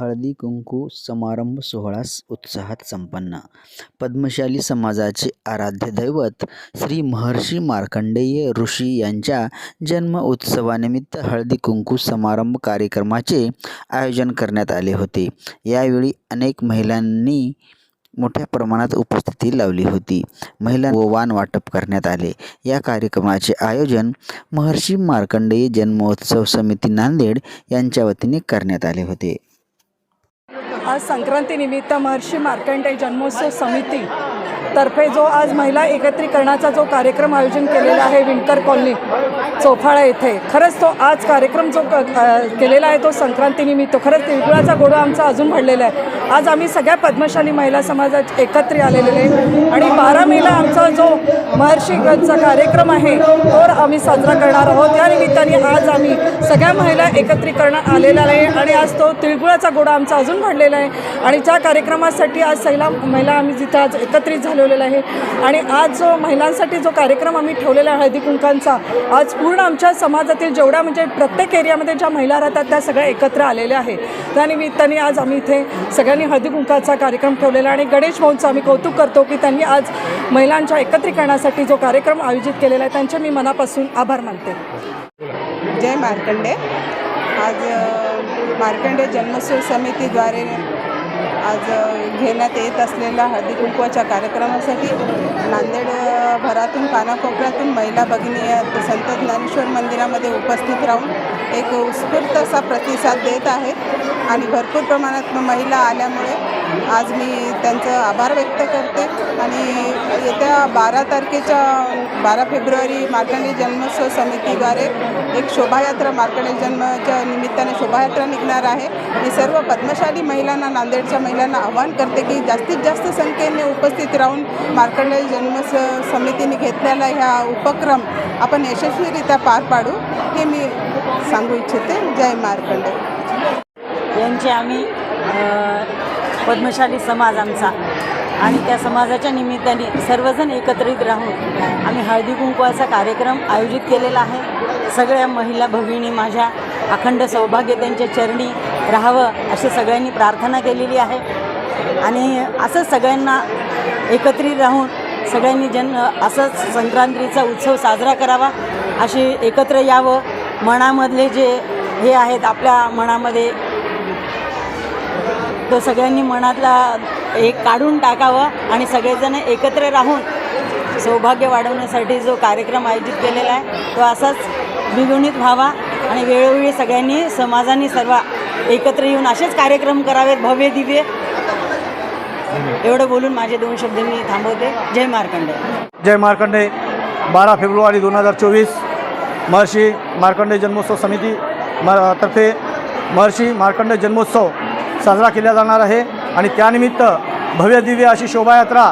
हळदी कुंकू समारंभ सोहळा उत्साहात संपन्न. पद्मशाली समाजाचे आराध्य दैवत श्री महर्षी मार्कंडेय ऋषी यांच्या जन्म उत्सवानिमित्त हळदी कुंकू समारंभ कार्यक्रमाचे आयोजन करण्यात आले होते. यावेळी अनेक महिलांनी मोठ्या प्रमाणात उपस्थिती लावली होती. महिला व वाण वाटप करण्यात आले. या कार्यक्रमाचे आयोजन महर्षी मार्कंडेय जन्मोत्सव समिती नांदेड यांच्या वतीने करण्यात आले होते. आज संक्रांतीनिमित्त महर्षी मार्कंडे जन्मोत्सव समिती तर्फे जो आज महिला एकत्रीकरणाचा जो कार्यक्रम आयोजन केलेला आहे विणकर कॉलनी चोफाळा येथे खरंच तो आज कार्यक्रम जो क- केलेला आहे तो संक्रांतीनिमित्त खरंच तिळगुळाचा गोडा आमचा अजून भरलेला आहे. आज आम्ही सगळ्या पद्मशाली महिला समाजात एकत्र आलेले आहे. आणि बारा मेला आमचा जो महर्षीगणचा कार्यक्रम आहे तो आम्ही साजरा करणार आहोत. या निमित्ताने आज आम्ही सगळ्या महिला एकत्रीकरणात आलेला आहे आणि आज तो तिळगुळाचा गोडा आमचा अजून भरलेला आहे. आणि त्या कार्यक्रमासाठी आज सैला महिला आम्ही जिथं आज एकत्रित झालेला आहे. आणि आज जो महिलांसाठी जो कार्यक्रम आम्ही ठेवलेला आहे हळदी कुंकांचा आज पूर्ण आमच्या समाजातील जेवढ्या म्हणजे प्रत्येक एरियामध्ये ज्या महिला राहतात त्या सगळ्या एकत्र आलेल्या आहे त्यानिमित्ताने आज आम्ही इथे सगळ्यांनी हळदी कुंकाचा कार्यक्रम ठेवलेला आहे आणि गणेश भाऊंचं आम्ही कौतुक करतो की त्यांनी आज महिलांच्या एकत्रीकरणासाठी जो कार्यक्रम आयोजित केलेला आहे त्यांचे मी मनापासून आभार मानते. जय मार्कंडे. आज मार्कंडे जन्मोत्सव समितीद्वारे आज घेण्यात येत असलेल्या हळदी कुंकवाच्या कार्यक्रमासाठी नांदेड भरातून कानाकोपऱ्यातून महिला भगिनी या संत ज्ञानेश्वर मंदिरामध्ये उपस्थित राहून एक उत्स्फूर्त असा प्रतिसाद देत आहेत. आणि भरपूर प्रमाणात महिला आल्यामुळे आज मी त्यांचं आभार व्यक्त करते. आणि येत्या बारा तारखेच्या बारा फेब्रुवारी मार्कंडे जन्मोत्सव समितीद्वारे एक शोभायात्रा मार्कंडे जन्माच्या निमित्ताने शोभायात्रा निघणार आहे. मी सर्व पद्मशाली महिलांना नांदेडच्या महिलांना आव्हान करते की जास्तीत जास्त संख्येने उपस्थित राहून मार्कंडे जन्मोत्सव समितीने घेतलेला ह्या उपक्रम आपण यशस्वीरित्या पार पाडू. हे मी सांगू इच्छिते. जय मार्कंडे. यांचे आम्ही पद्मशाली समाज आमचा. आणि त्या समाजाच्या निमित्ताने सर्वजण एकत्रित राहून आम्ही हळदी कुंकवाचा कार्यक्रम आयोजित केलेला आहे. सगळ्या महिला भगिनी माझ्या अखंड सौभाग्य त्यांच्या चरणी राहावं अशी सगळ्यांनी प्रार्थना केलेली आहे. आणि असं सगळ्यांना एकत्रित राहून सगळ्यांनी जन असंच संक्रांतीचा उत्सव साजरा करावा अशी एकत्र यावं मनामधले जे हे आहेत आपल्या मनामध्ये तो सगळ्यांनी मनातला एक काढून टाकावं आणि सगळेजण एकत्र राहून सौभाग्य वाढवण्यासाठी जो कार्यक्रम आयोजित केलेला आहे तो असाच द्विगुणित व्हावा आणि वेळोवेळी सगळ्यांनी समाजाने सर्व एकत्र येऊन असेच कार्यक्रम करावेत भव्य दिव्य. एवढं बोलून माझे दोन शब्द मी थांबवते. जय मार्कंडे जय मार्कंडे बारा फेब्रुवारी दोन हजार चोवीस. महर्षी मार्कंडे जन्मोत्सव समिती म तर्फे महर्षी मार्कंडे जन्मोत्सव साजरा केला जाणार आहे आणि त्यानिमित्त भव्य दिव्य अशी शोभायात्रा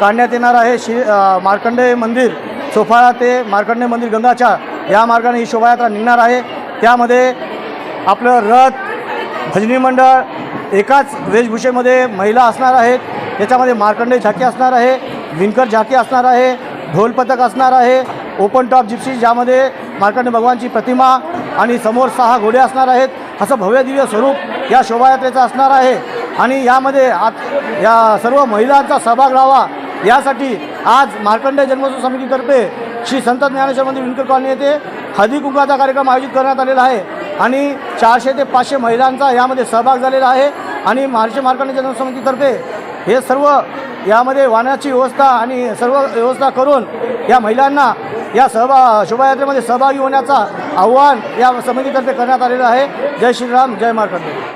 काढण्यात येणार आहे. श्री मार्कंडे मंदिर सोफाळा ते मार्कंडे मंदिर गंगाच्या या मार्गाने ही शोभायात्रा निघणार आहे. त्यामध्ये आपलं रथ भजनी मंडळ एकाच वेशभूषेमध्ये महिला असणार आहेत. त्याच्यामध्ये मार्कंडे झाकी असणार आहे विणकर झाकी असणार आहे ढोल पथक असणार आहे ओपन टॉप जिप्सी ज्यामध्ये मार्कंडे भगवानची प्रतिमा आणि समोर सहा घोडे असणार आहेत. असं भव्य दिव्य स्वरूप या शोभायात्रेचं असणार आहे. आणि यामध्ये आत या सर्व महिलांचा सहभाग राहावा यासाठी आज मार्कंडे जन्मोत्सव समितीतर्फे श्री संत ज्ञानेश्वर मंदिर विणकर कॉलनी येथे हळदी कुंकाचा कार्यक्रम आयोजित करण्यात आलेला आहे. आणि चारशे ते पाचशे महिलांचा यामध्ये सहभाग झालेला आहे. आणि महाराष्ट्र मार्कंडे जन्मोत्सव समितीतर्फे हे सर्व यामध्ये वाहनाची व्यवस्था आणि सर्व व्यवस्था करून या महिलांना या सहभा शोभायात्रेमध्ये सहभागी होण्याचा आव्हान या समितीतर्फे करण्यात आलेलं आहे. जय श्रीराम जय मार्कंडे